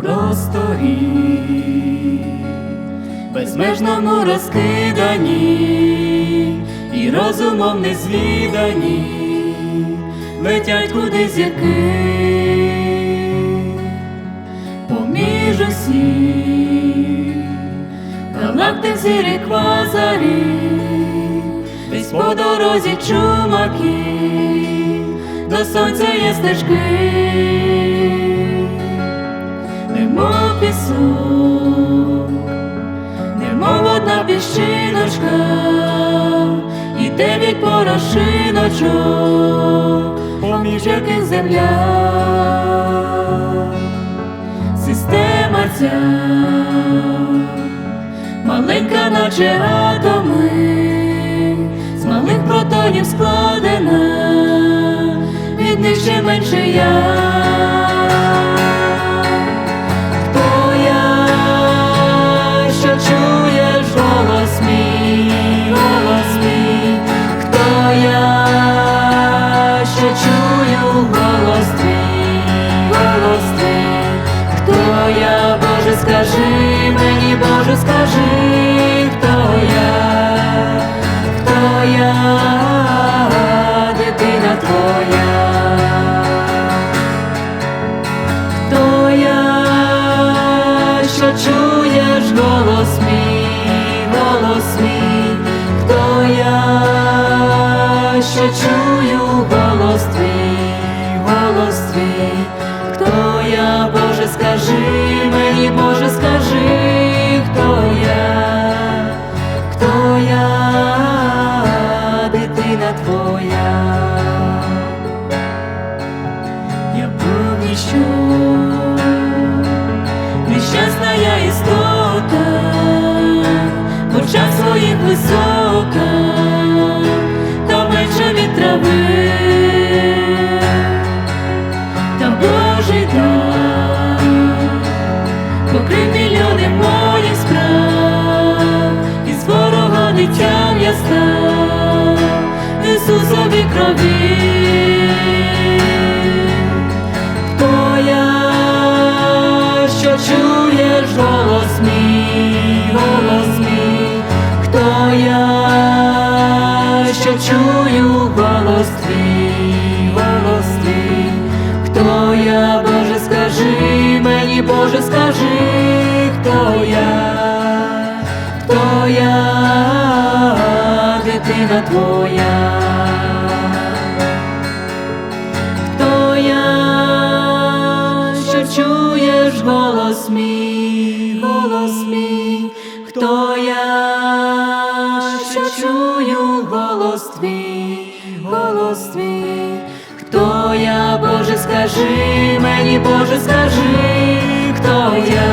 просторі, безмежному розкидані і розумом незвідані, летять куди зірки, поміж усіх. Галактик зірі квазарі, десь по дорозі чумаки, до сонця є стежки, немов пісок, немов одна піщиночка, і дев'ять порошиночок, поміж яких земля, система ця маленька, наче атоми, з малих протонів складена, від них ще менше я. Висока, та менше трави, та Божий дар, покрив мільйони моїх справ, і з ворога дитям я Ісусові крові. Що чую голос твій, голос твій, хто я, Боже, скажи мені, Боже, скажи, хто я, хто я, дитина твоя. Хто я, що чуєш голос мій, голос мій, хто я, скажи мені, Боже, скажи, хто я,